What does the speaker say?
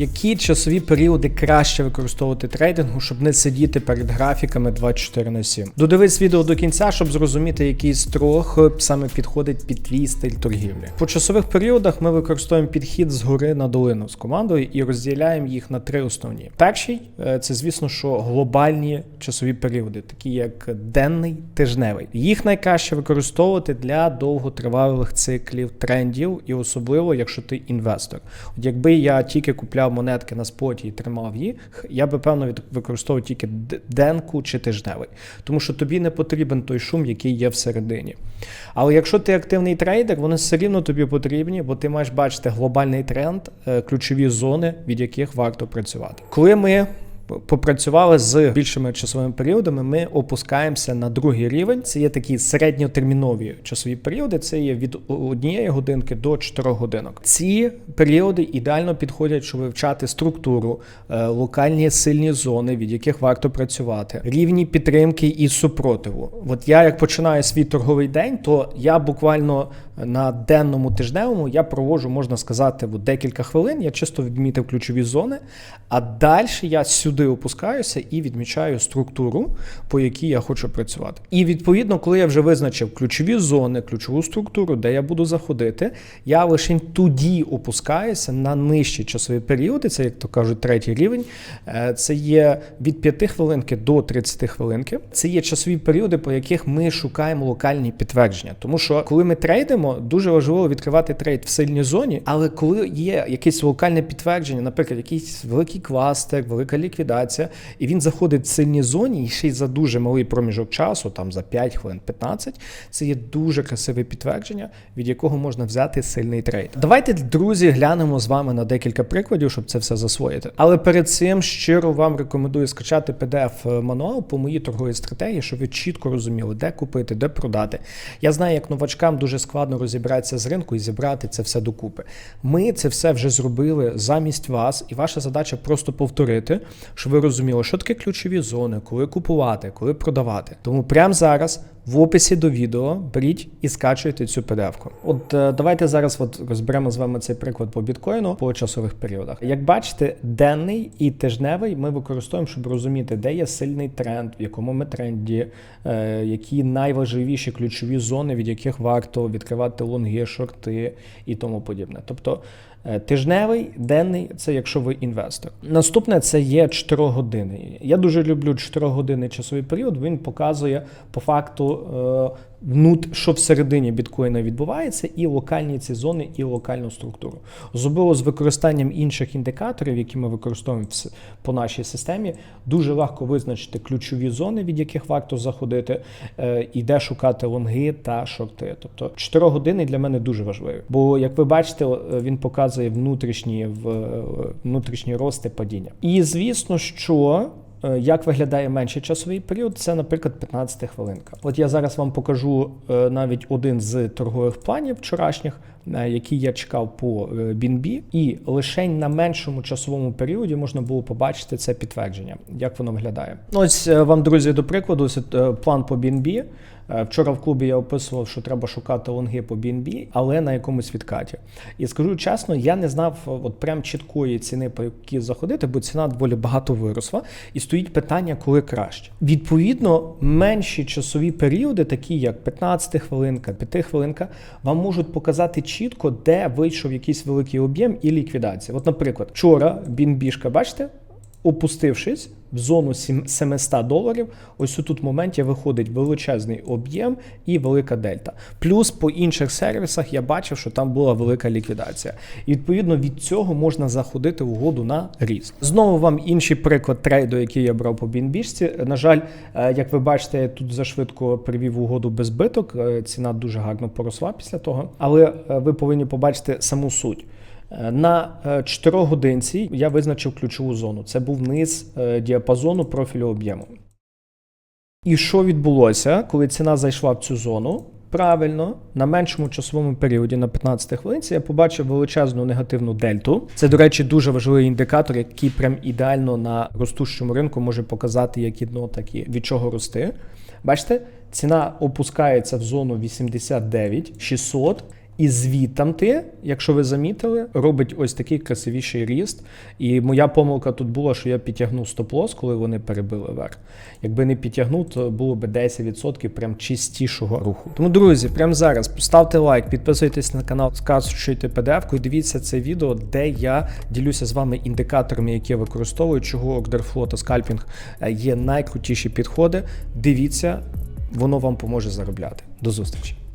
Які часові періоди краще використовувати трейдингу, щоб не сидіти перед графіками 24 на 7? Додивись відео до кінця, щоб зрозуміти, який строг саме підходить під твій стиль торгівлі. По часових періодах ми використовуємо підхід згори на долину з командою і розділяємо їх на три основні. Перший е, це, звісно, що глобальні часові періоди, такі як денний, тижневий. Їх найкраще використовувати для довготривалих циклів трендів, і особливо, якщо ти інвестор. От якби я тільки купляв монетки на споті і тримав їх, я би певно використовував тільки денку чи тижневий, тому що тобі не потрібен той шум, який є всередині. Але якщо ти активний трейдер, вони все рівно тобі потрібні, бо ти маєш бачити глобальний тренд, е, ключові зони, від яких варто працювати. Коли ми попрацювали з більшими часовими періодами, ми опускаємося на другий рівень. Це є такі середньотермінові часові періоди. Це є від однієї годинки до 4 годинок. Ці періоди ідеально підходять, щоб вивчати структуру, е, локальні сильні зони, від яких варто працювати, рівні підтримки і супротиву. От я як починаю свій торговий день, то я буквально на денному тижневому я проводжу, можна сказати, от декілька хвилин. Я чисто відмітив ключові зони, а далі я сюди опускаюся і відмічаю структуру, по якій я хочу працювати. І відповідно, коли я вже визначив ключові зони, ключову структуру, де я буду заходити, я лише тоді опускаюся на нижчі часові періоди. Це, як то кажуть, третій рівень. Е, Це є від 5 хвилинки до 30 хвилинки. Це є часові періоди, по яких ми шукаємо локальні підтвердження. Тому що коли ми трейдимо, дуже важливо відкривати трейд в сильній зоні. Але коли є якесь локальне підтвердження, наприклад, якийсь великий кластер, велика ліквідація, і він заходить в сильній зоні, і ще й за дуже малий проміжок часу, там за 5 хвилин, 15, це є дуже красиве підтвердження, від якого можна взяти сильний трейд. Давайте, друзі, глянемо з вами на декілька прикладів, щоб це все засвоїти. Але перед цим щиро вам рекомендую скачати pdf мануал по моїй торговій стратегії, щоб ви чітко розуміли, де купити, де продати. Я знаю, як новачкам дуже складно розібратися з ринку і зібрати це все докупи. Ми це все вже зробили замість вас, і ваша задача просто повторити, щоб ви розуміли, що таке ключові зони, коли купувати, коли продавати. Тому прямо зараз. В описі до відео беріть і скачуйте цю PDF-ку. От е, давайте зараз от розберемо з вами цей приклад по біткоїну по часових періодах. Як бачите, денний і тижневий ми використовуємо, щоб розуміти, де є сильний тренд, в якому ми тренді, е, які найважливіші ключові зони, від яких варто відкривати лонги, шорти і тому подібне. Тобто е, тижневий, денний це якщо ви інвестор. Наступне це є 4 години. Я дуже люблю 4 години часовий період. Він показує по факту. Е, що всередині біткоїна відбувається, і локальні ці зони, і локальну структуру. Особливо з використанням інших індикаторів, які ми використовуємо по нашій системі, дуже легко визначити ключові зони, від яких варто заходити, е, і де шукати лонги та шорти. Тобто 4 години для мене дуже важливі. Бо, як ви бачите, він показує внутрішні е, внутрішні рости падіння. І звісно, що. Е, Як виглядає менший часовий період? Це, наприклад, 15 хвилинка. От я зараз вам покажу е, навіть один з торгових планів вчорашніх, е, який я чекав по BNB, і лише на меншому часовому періоді можна було побачити це підтвердження, як воно виглядає. Ну, Ось вам, друзі, до прикладу, ось, план по BNB. Вчора в клубі я описував, що треба шукати лонги по BNB, але на якомусь відкаті. І скажу чесно, я не знав от прям чіткої ціни, по якій заходити, бо ціна доволі багато виросла. І стоїть питання, коли краще. Відповідно, менші часові періоди, такі як 15 хвилинка, 5 хвилинка, вам можуть показати чітко, де вийшов якийсь великий об'єм і ліквідація. От, наприклад, вчора BNB, бачите? Опустившись в зону сім- 700 доларів, ось у тут моменті виходить величезний об'єм і велика дельта. Плюс по інших сервісах я бачив, що там була велика ліквідація. І відповідно від цього можна заходити в угоду на ріст. Знову вам інший приклад трейду, який я брав по BNB. На жаль, е, як ви бачите, я тут зашвидко привів угоду без збиток. Е, Ціна дуже гарно поросла після того. Але е, ви повинні побачити саму суть. Е, На 4 годинці я визначив ключову зону. Це був низ е, діапазону профілю об'єму. І що відбулося, коли ціна зайшла в цю зону? Правильно, на меншому часовому періоді, на 15 хвилинці, я побачив величезну негативну дельту. Це, до речі, дуже важливий індикатор, який прям ідеально на ростущому ринку може показати як і дно, так і від чого рости. Бачите, ціна опускається в зону 89 600 І звітам ти, якщо ви замітили, робить ось такий красивіший ріст. І моя помилка тут була, що я підтягнув стоп-лос, коли вони перебили верх. Якби не підтягнув, то було б 10% прям чистішого руху. Тому, друзі, прямо зараз ставте лайк, підписуйтесь на канал, скачуйте PDF-ку і дивіться це відео, де я ділюся з вами індикаторами, які я використовую, чого ордерфло та скальпінг е, є найкрутіші підходи. Дивіться, воно вам поможе заробляти. До зустрічі!